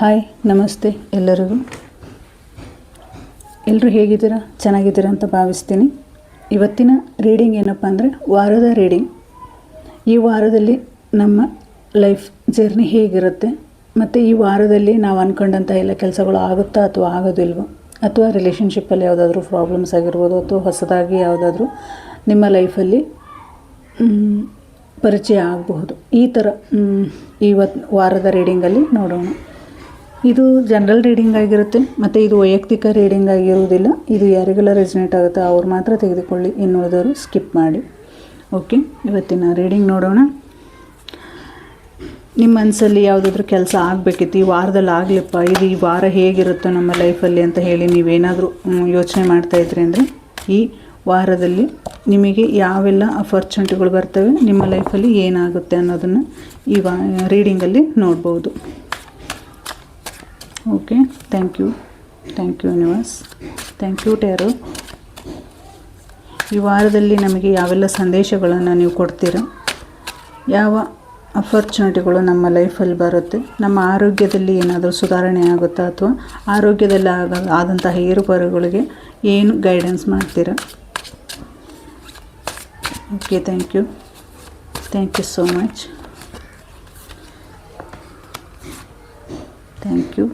Hi, ನಮಸ್ತೆ ಎಲ್ಲರಿಗೂ. ಎಲ್ಲರೂ ಹೇಗಿದ್ದೀರಾ? ಚೆನ್ನಾಗಿದ್ದೀರಾ ಅಂತ ಭಾವಿಸ್ತೀನಿ. ಇವತ್ತಿನ ರೀಡಿಂಗ್ ಏನಪ್ಪ ಅಂದರೆ ವಾರದ ರೀಡಿಂಗ್. ಈ ವಾರದಲ್ಲಿ ನಮ್ಮ ಲೈಫ್ ಜರ್ನಿ ಹೇಗಿರುತ್ತೆ? ಮತ್ತು ಈ ವಾರದಲ್ಲಿ ನಾವು ಅಂದ್ಕೊಂಡಂಥ ಎಲ್ಲ ಕೆಲಸಗಳು ಆಗುತ್ತಾ ಅಥವಾ ಆಗೋದಿಲ್ವೋ? ಅಥವಾ ರಿಲೇಷನ್ಶಿಪ್ಪಲ್ಲಿ ಯಾವುದಾದ್ರೂ ಪ್ರಾಬ್ಲಮ್ಸ್ ಆಗಿರ್ಬೋದು ಅಥವಾ ಹೊಸದಾಗಿ ಯಾವುದಾದ್ರೂ ನಿಮ್ಮ ಲೈಫಲ್ಲಿ ಪರಿಚಯ ಆಗಬಹುದು. ಈ ಥರ ಇವತ್ತು ವಾರದ ರೀಡಿಂಗಲ್ಲಿ ನೋಡೋಣ. ಇದು ಜನರಲ್ ರೀಡಿಂಗ್ ಆಗಿರುತ್ತೆ. ಮತ್ತು ಇದು ವೈಯಕ್ತಿಕ ರೀಡಿಂಗ್ ಆಗಿರುವುದಿಲ್ಲ. ಇದು ಯಾರಿಗೆಲ್ಲ ರೆಸಿನೇಟ್ ಆಗುತ್ತೆ ಅವ್ರು ಮಾತ್ರ ತೆಗೆದುಕೊಳ್ಳಿ. ಇನ್ನು ಉಳಿದವರು ಸ್ಕಿಪ್ ಮಾಡಿ. ಓಕೆ ಇವತ್ತಿನ ರೀಡಿಂಗ್ ನೋಡೋಣ. ನಿಮ್ಮ ಮನಸ್ಸಲ್ಲಿ ಯಾವುದಾದ್ರೂ ಕೆಲಸ ಆಗಬೇಕಿತ್ತು, ಈ ವಾರದಲ್ಲಿ ಆಗಲಿಪ್ಪ, ಇದು ಈ ವಾರ ಹೇಗಿರುತ್ತೋ ನಮ್ಮ ಲೈಫಲ್ಲಿ ಅಂತ ಹೇಳಿ ನೀವೇನಾದರೂ ಯೋಚನೆ ಮಾಡ್ತಾಯಿದ್ರಿ ಅಂದರೆ, ಈ ವಾರದಲ್ಲಿ ನಿಮಗೆ ಯಾವೆಲ್ಲ ಅಪರ್ಚುನಿಟಿಗಳು ಬರ್ತವೆ, ನಿಮ್ಮ ಲೈಫಲ್ಲಿ ಏನಾಗುತ್ತೆ ಅನ್ನೋದನ್ನು ಈ ವಾ ರೀಡಿಂಗಲ್ಲಿ ನೋಡ್ಬೋದು. Okay thank you thank you universe thank you tear ಈ ವಾರದಲ್ಲಿ ನಮಗೆ ಯಾವೆಲ್ಲ ಸಂದೇಶಗಳನ್ನು ನೀವು ಕೊಡ್ತೀರಾ? ಯಾವ ಅಪರ್ಚುನಿಟಿಗಳು ನಮ್ಮ ಲೈಫಲ್ಲಿ ಬರುತ್ತೆ? ನಮ್ಮ ಆರೋಗ್ಯದಲ್ಲಿ ಏನಾದರೂ ಸುಧಾರಣೆ ಆಗುತ್ತಾ ಅಥವಾ ಆರೋಗ್ಯದಲ್ಲಿ ಆಗ ಆದಂತಹ ಏರುಪೇರುಗಳಿಗೆ ಏನು ಗೈಡೆನ್ಸ್ ಮಾಡ್ತೀರಾ? Okay thank you thank you so much thank you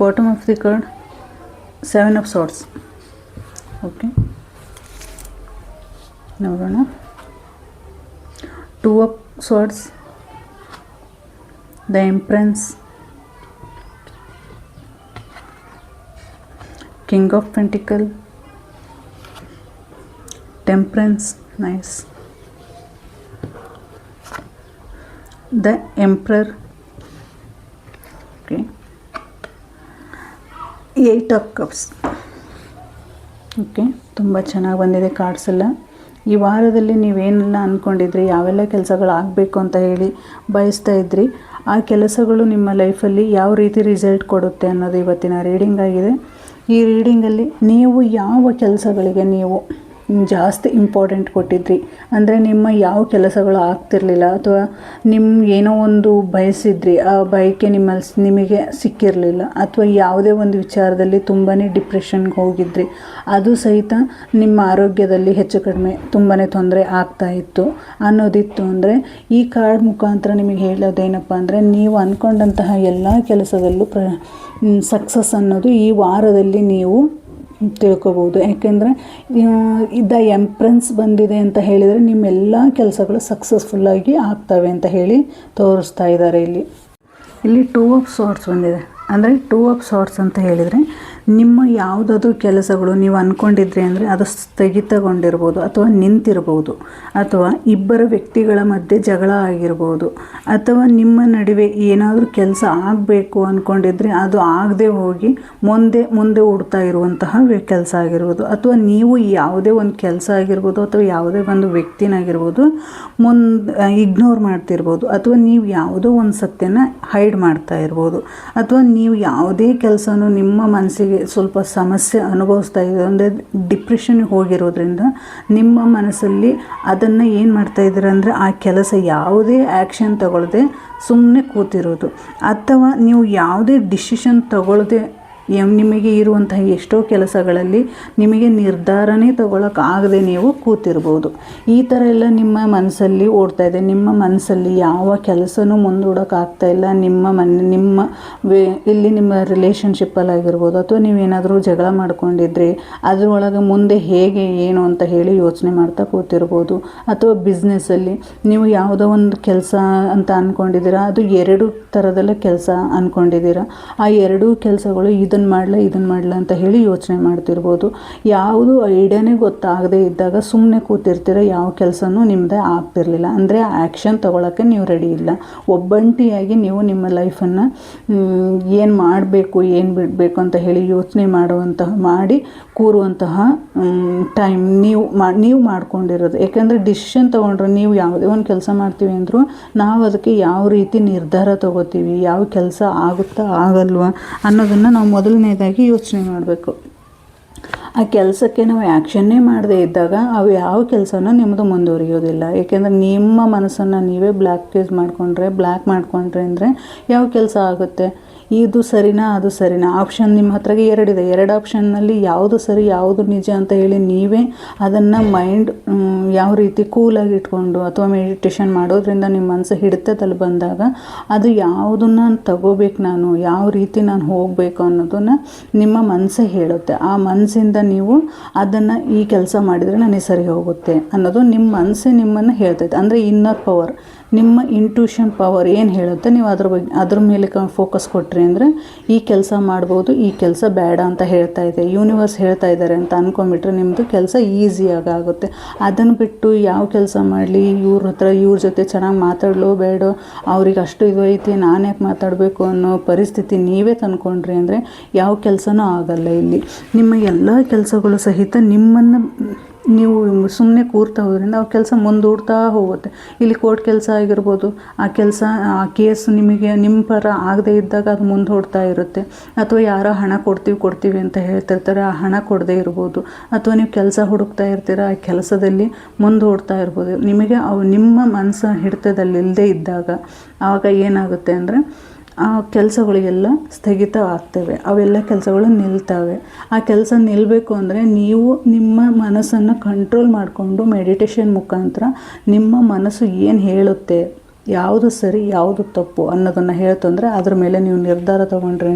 bottom of the card seven of swords. Okay. Now run up. Two of swords. The empress. King of pentacle. Temperance. Nice. The emperor eight of cups okay ತುಂಬ ಚೆನ್ನಾಗಿ ಬಂದಿದೆ cards ಎಲ್ಲ. ಈ ವಾರದಲ್ಲಿ ನೀವೇನೆಲ್ಲ ಅಂದ್ಕೊಂಡಿದ್ರಿ ಯಾವೆಲ್ಲ ಕೆಲಸಗಳು ಆಗಬೇಕು ಅಂತ ಹೇಳಿ ಬಯಸ್ತಾ ಇದ್ರಿ. ಆ ಕೆಲಸಗಳು ನಿಮ್ಮ ಲೈಫಲ್ಲಿ ಯಾವ ರೀತಿ ರಿಸಲ್ಟ್ ಕೊಡುತ್ತೆ ಅನ್ನೋದು ಇವತ್ತಿನ ರೀಡಿಂಗ್ ಆಗಿದೆ. ಈ ರೀಡಿಂಗಲ್ಲಿ ನೀವು ಯಾವ ಕೆಲಸಗಳಿಗೆ ನೀವು ಜಾಸ್ತಿ ಇಂಪಾರ್ಟೆಂಟ್ ಕೊಟ್ಟಿದ್ರಿ. ಅಂದರೆ ನಿಮ್ಮ ಯಾವ ಕೆಲಸಗಳು ಆಗ್ತಿರಲಿಲ್ಲ ಅಥವಾ ನಿಮ್ಮ ಏನೋ ಒಂದು ಬಯಸಿದ್ರಿ, ಆ ಬಯಕೆ ನಿಮ್ಮಲ್ಲಿ ನಿಮಗೆ ಸಿಕ್ಕಿರಲಿಲ್ಲ ಅಥವಾ ಯಾವುದೇ ಒಂದು ವಿಚಾರದಲ್ಲಿ ತುಂಬಾ ಡಿಪ್ರೆಷನ್ಗೆ ಹೋಗಿದ್ರಿ, ಅದು ಸಹಿತ ನಿಮ್ಮ ಆರೋಗ್ಯದಲ್ಲಿ ಹೆಚ್ಚು ಕಡಿಮೆ ತುಂಬಾ ತೊಂದರೆ ಆಗ್ತಾ ಇತ್ತು ಅನ್ನೋದಿತ್ತು. ಅಂದರೆ ಈ ಕಾರ್ಡ್ ಮುಖಾಂತರ ನಿಮಗೆ ಹೇಳೋದೇನಪ್ಪ ಅಂದರೆ ನೀವು ಅಂದ್ಕೊಂಡಂತಹ ಎಲ್ಲ ಕೆಲಸದಲ್ಲೂ ಪ್ರ ಸಕ್ಸಸ್ ಅನ್ನೋದು ಈ ವಾರದಲ್ಲಿ ನೀವು ತಿಳ್ಕೊಬೋದು. ಯಾಕೆಂದರೆ ಇದ್ದ ಎಂಪ್ರೆನ್ಸ್ ಬಂದಿದೆ ಅಂತ ಹೇಳಿದರೆ ನಿಮ್ಮೆಲ್ಲ ಕೆಲಸಗಳು ಸಕ್ಸಸ್ಫುಲ್ಲಾಗಿ ಆಗ್ತವೆ ಅಂತ ಹೇಳಿ ತೋರಿಸ್ತಾ ಇದ್ದಾರೆ ಇಲ್ಲಿ. ಇಲ್ಲಿ ಟೂ ಆಫ್ ಸಾರ್ಟ್ಸ್ ಬಂದಿದೆ. ಅಂದರೆ ಟೂ ಆಫ್ ಸಾರ್ಟ್ಸ್ ಅಂತ ಹೇಳಿದರೆ ನಿಮ್ಮ ಯಾವುದಾದ್ರೂ ಕೆಲಸಗಳು ನೀವು ಅಂದ್ಕೊಂಡಿದ್ರಿ ಅಂದರೆ ಅದು ಸ್ಥಗಿತಗೊಂಡಿರ್ಬೋದು ಅಥವಾ ನಿಂತಿರ್ಬೋದು ಅಥವಾ ಇಬ್ಬರ ವ್ಯಕ್ತಿಗಳ ಮಧ್ಯೆ ಜಗಳ ಆಗಿರ್ಬೋದು ಅಥವಾ ನಿಮ್ಮ ನಡುವೆ ಏನಾದರೂ ಕೆಲಸ ಆಗಬೇಕು ಅಂದ್ಕೊಂಡಿದ್ರೆ ಅದು ಆಗದೆ ಹೋಗಿ ಮುಂದೆ ಮುಂದೆ ಹುಡ್ತಾ ಇರುವಂತಹ ಕೆಲಸ ಆಗಿರ್ಬೋದು. ಅಥವಾ ನೀವು ಯಾವುದೇ ಒಂದು ಕೆಲಸ ಆಗಿರ್ಬೋದು ಅಥವಾ ಯಾವುದೇ ಒಂದು ವ್ಯಕ್ತಿನಾಗಿರ್ಬೋದು ಮುಂದೆ ಇಗ್ನೋರ್ ಮಾಡ್ತಿರ್ಬೋದು. ಅಥವಾ ನೀವು ಯಾವುದೋ ಒಂದು ಸತ್ಯನ ಹೈಡ್ ಮಾಡ್ತಾ ಇರ್ಬೋದು. ಅಥವಾ ನೀವು ಯಾವುದೇ ಕೆಲಸನೂ ನಿಮ್ಮ ಮನಸ್ಸಿಗೆ ಸ್ವಲ್ಪ ಸಮಸ್ಯೆ ಅನುಭವಿಸ್ತಾ ಇದೆ. ಅಂದರೆ ಡಿಪ್ರೆಷನ್ ಹೋಗಿರೋದ್ರಿಂದ ನಿಮ್ಮ ಮನಸ್ಸಲ್ಲಿ ಅದನ್ನು ಏನು ಮಾಡ್ತಾ ಇದ್ದೀರ ಅಂದರೆ ಆ ಕೆಲಸ ಯಾವುದೇ ಆ್ಯಕ್ಷನ್ ತಗೊಳ್ಳದೆ ಸುಮ್ಮನೆ ಕೂತಿರೋದು. ಅಥವಾ ನೀವು ಯಾವುದೇ ಡಿಸಿಷನ್ ತಗೊಳ್ಳದೆ ನಿಮಗೆ ಇರುವಂತಹ ಎಷ್ಟೋ ಕೆಲಸಗಳಲ್ಲಿ ನಿಮಗೆ ನಿರ್ಧಾರನೇ ತಗೊಳಕ್ಕಾಗದೆ ನೀವು ಕೂತಿರ್ಬೋದು. ಈ ಥರ ಎಲ್ಲ ನಿಮ್ಮ ಮನಸ್ಸಲ್ಲಿ ಓಡ್ತಾ ಇದೆ. ನಿಮ್ಮ ಮನಸ್ಸಲ್ಲಿ ಯಾವ ಕೆಲಸನೂ ಮುಂದೂಡೋಕ್ಕಾಗ್ತಾ ಇಲ್ಲ. ನಿಮ್ಮ ಮನೆ, ನಿಮ್ಮ ವೇ, ಇಲ್ಲಿ ನಿಮ್ಮ ರಿಲೇಷನ್ಶಿಪ್ಪಲ್ಲಿ ಆಗಿರ್ಬೋದು, ಅಥವಾ ನೀವೇನಾದರೂ ಜಗಳ ಮಾಡ್ಕೊಂಡಿದ್ರಿ ಅದರೊಳಗೆ ಮುಂದೆ ಹೇಗೆ, ಏನು ಅಂತ ಹೇಳಿ ಯೋಚನೆ ಮಾಡ್ತಾ ಕೂತಿರ್ಬೋದು. ಅಥವಾ ಬಿಸ್ನೆಸ್ಸಲ್ಲಿ ನೀವು ಯಾವುದೋ ಒಂದು ಕೆಲಸ ಅಂತ ಅಂದ್ಕೊಂಡಿದ್ದೀರಾ ಅದು ಎರಡು ಥರದಲ್ಲೇ ಕೆಲಸ ಅಂದ್ಕೊಂಡಿದ್ದೀರಾ ಆ ಎರಡೂ ಕೆಲಸಗಳು ಇದನ್ನು ಮಾಡಲ ಇದನ್ನು ಮಾಡಲ ಅಂತ ಹೇಳಿ ಯೋಚನೆ ಮಾಡ್ತಿರ್ಬೋದು. ಯಾವುದು ಐಡಿಯಾನೇ ಗೊತ್ತಾಗದೇ ಇದ್ದಾಗ ಸುಮ್ಮನೆ ಕೂತಿರ್ತೀರ, ಯಾವ ಕೆಲಸನೂ ನಿಮ್ಮದೇ ಆಗ್ತಿರಲಿಲ್ಲ. ಅಂದರೆ ಆ್ಯಕ್ಷನ್ ತೊಗೊಳಕ್ಕೆ ನೀವು ರೆಡಿ ಇಲ್ಲ. ಒಬ್ಬಂಟಿಯಾಗಿ ನೀವು ನಿಮ್ಮ ಲೈಫನ್ನು ಏನು ಮಾಡಬೇಕು, ಏನು ಬಿಡಬೇಕು ಅಂತ ಹೇಳಿ ಯೋಚನೆ ಮಾಡುವಂತಹ, ಮಾಡಿ ಕೂರುವಂತಹ ಟೈಮ್ ನೀವು ಮಾ, ನೀವು ಮಾಡ್ಕೊಂಡಿರೋದು. ಯಾಕೆಂದರೆ ಡಿಸಿಷನ್ ತೊಗೊಂಡ್ರೆ ನೀವು ಯಾವುದೇ ಒಂದು ಕೆಲಸ ಮಾಡ್ತೀವಿ ಅಂದರೂ ನಾವು ಅದಕ್ಕೆ ಯಾವ ರೀತಿ ನಿರ್ಧಾರ ತಗೋತೀವಿ, ಯಾವ ಕೆಲಸ ಆಗುತ್ತಾ ಆಗಲ್ವಾ ಅನ್ನೋದನ್ನು ನಾವು ಮೊದಲನೇದಾಗಿ ಯೋಚನೆ ಮಾಡಬೇಕು. ಆ ಕೆಲಸಕ್ಕೆ ನಾವು ಆ್ಯಕ್ಷನ್ನೇ ಮಾಡದೇ ಇದ್ದಾಗ ಅವು ಯಾವ ಕೆಲಸನೂ ನಿಮ್ಮದು ಮುಂದುವರಿಯೋದಿಲ್ಲ. ಏಕೆಂದರೆ ನಿಮ್ಮ ಮನಸ್ಸನ್ನು ನೀವೇ ಬ್ಲ್ಯಾಕ್ ಮಾಡಿಕೊಂಡ್ರೆ ಬ್ಲ್ಯಾಕ್ ಮಾಡಿಕೊಂಡ್ರೆ ಅಂದರೆ ಯಾವ ಕೆಲಸ ಆಗುತ್ತೆ? ಇದು ಸರಿನಾ, ಅದು ಸರಿನಾ? ಆಪ್ಷನ್ ನಿಮ್ಮ ಹತ್ರಗೆ ಎರಡಿದೆ. ಎರಡು ಆಪ್ಷನ್ನಲ್ಲಿ ಯಾವುದು ಸರಿ, ಯಾವುದು ನಿಜ ಅಂತ ಹೇಳಿ ನೀವೇ ಅದನ್ನು ಮೈಂಡ್ ಯಾವ ರೀತಿ ಕೂಲಾಗಿ ಇಟ್ಕೊಂಡು ಅಥವಾ ಮೆಡಿಟೇಷನ್ ಮಾಡೋದ್ರಿಂದ ನಿಮ್ಮ ಮನಸ್ಸು ಹಿಡಿತದಲ್ಲಿ ಬಂದಾಗ ಅದು ಯಾವುದನ್ನು ತಗೋಬೇಕು ನಾನು, ಯಾವ ರೀತಿ ನಾನು ಹೋಗಬೇಕು ಅನ್ನೋದನ್ನು ನಿಮ್ಮ ಮನಸ್ಸೇ ಹೇಳುತ್ತೆ. ಆ ಮನಸ್ಸಿಂದ ನೀವು ಅದನ್ನು ಈ ಕೆಲಸ ಮಾಡಿದರೆ ನನಗೆ ಸರಿ ಹೋಗುತ್ತೆ ಅನ್ನೋದು ನಿಮ್ಮ ಮನಸ್ಸೇ ನಿಮ್ಮನ್ನು ಹೇಳ್ತೈತೆ. ಅಂದರೆ ಇನ್ನರ್ ಪವರ್ ನಿಮ್ಮ ಇಂಟ್ಯೂಷನ್ ಪವರ್ ಏನು ಹೇಳುತ್ತೆ, ನೀವು ಅದ್ರ ಬಗ್ಗೆ ಅದ್ರ ಮೇಲೆ ಕ ಫೋಕಸ್ ಕೊಟ್ರಿ ಅಂದರೆ, ಈ ಕೆಲಸ ಮಾಡ್ಬೋದು, ಈ ಕೆಲಸ ಬೇಡ ಅಂತ ಹೇಳ್ತಾ ಇದೆ ಯೂನಿವರ್ಸ್ ಹೇಳ್ತಾ ಇದ್ದಾರೆ ಅಂತ ಅಂದ್ಕೊಂಬಿಟ್ರೆ ನಿಮ್ಮದು ಕೆಲಸ ಈಸಿಯಾಗಿ ಆಗುತ್ತೆ. ಅದನ್ನು ಬಿಟ್ಟು ಯಾವ ಕೆಲಸ ಮಾಡಲಿ, ಇವ್ರ ಹತ್ರ ಇವ್ರ ಜೊತೆ ಚೆನ್ನಾಗಿ ಮಾತಾಡಲೋ ಬೇಡ, ಅವ್ರಿಗೆ ಅಷ್ಟು ಇದು ಐತಿ, ನಾನು ಯಾಕೆ ಮಾತಾಡಬೇಕು ಅನ್ನೋ ಪರಿಸ್ಥಿತಿ ನೀವೇ ತಂದ್ಕೊಂಡ್ರಿ ಅಂದರೆ, ಯಾವ ಕೆಲಸನೂ ಆಗಲ್ಲ ಇಲ್ಲಿ. ನಿಮ್ಮ ಎಲ್ಲ ಕೆಲಸಗಳು ಸಹಿತ ನಿಮ್ಮನ್ನು ನೀವು ಸುಮ್ಮನೆ ಕೂರ್ತಾ ಹೋದ್ರಿಂದ ಅವ್ರ ಕೆಲಸ ಮುಂದೂಡ್ತಾ ಹೋಗುತ್ತೆ. ಇಲ್ಲಿ ಕೋರ್ಟ್ ಕೆಲಸ ಆಗಿರ್ಬೋದು, ಆ ಕೆಲಸ, ಆ ಕೇಸ್ ನಿಮಗೆ ನಿಮ್ಮ ಪರ ಆಗದೇ ಇದ್ದಾಗ ಅದು ಮುಂದೂಡ್ತಾ ಇರುತ್ತೆ. ಅಥವಾ ಯಾರೋ ಹಣ ಕೊಡ್ತೀವಿ ಕೊಡ್ತೀವಿ ಅಂತ ಹೇಳ್ತಿರ್ತಾರೆ, ಆ ಹಣ ಕೊಡದೇ ಇರ್ಬೋದು. ಅಥವಾ ನೀವು ಕೆಲಸ ಹುಡುಕ್ತಾ ಇರ್ತೀರ, ಆ ಕೆಲಸದಲ್ಲಿ ಮುಂದೂಡ್ತಾ ಇರ್ಬೋದು. ನಿಮಗೆ ಅವು ನಿಮ್ಮ ಮನಸ್ಸು ಹಿಡಿತದಲ್ಲಿ ಇಲ್ಲದೇ ಇದ್ದಾಗ ಆವಾಗ ಏನಾಗುತ್ತೆ ಅಂದರೆ ಆ ಕೆಲಸಗಳಿಗೆಲ್ಲ ಸ್ಥಗಿತ ಆಗ್ತವೆ ಅವೆಲ್ಲ ಕೆಲಸಗಳು ನಿಲ್ತವೆ. ಆ ಕೆಲಸ ನಿಲ್ಲಬೇಕು ಅಂದರೆ ನೀವು ನಿಮ್ಮ ಮನಸ್ಸನ್ನು ಕಂಟ್ರೋಲ್ ಮಾಡಿಕೊಂಡು ಮೆಡಿಟೇಷನ್ ಮುಖಾಂತರ ನಿಮ್ಮ ಮನಸ್ಸು ಏನು ಹೇಳುತ್ತೆ, ಯಾವುದು ಸರಿ, ಯಾವುದು ತಪ್ಪು ಅನ್ನೋದನ್ನು ಹೇಳ್ತು ಅಂದರೆ ಮೇಲೆ ನೀವು ನಿರ್ಧಾರ ತೊಗೊಂಡ್ರಿ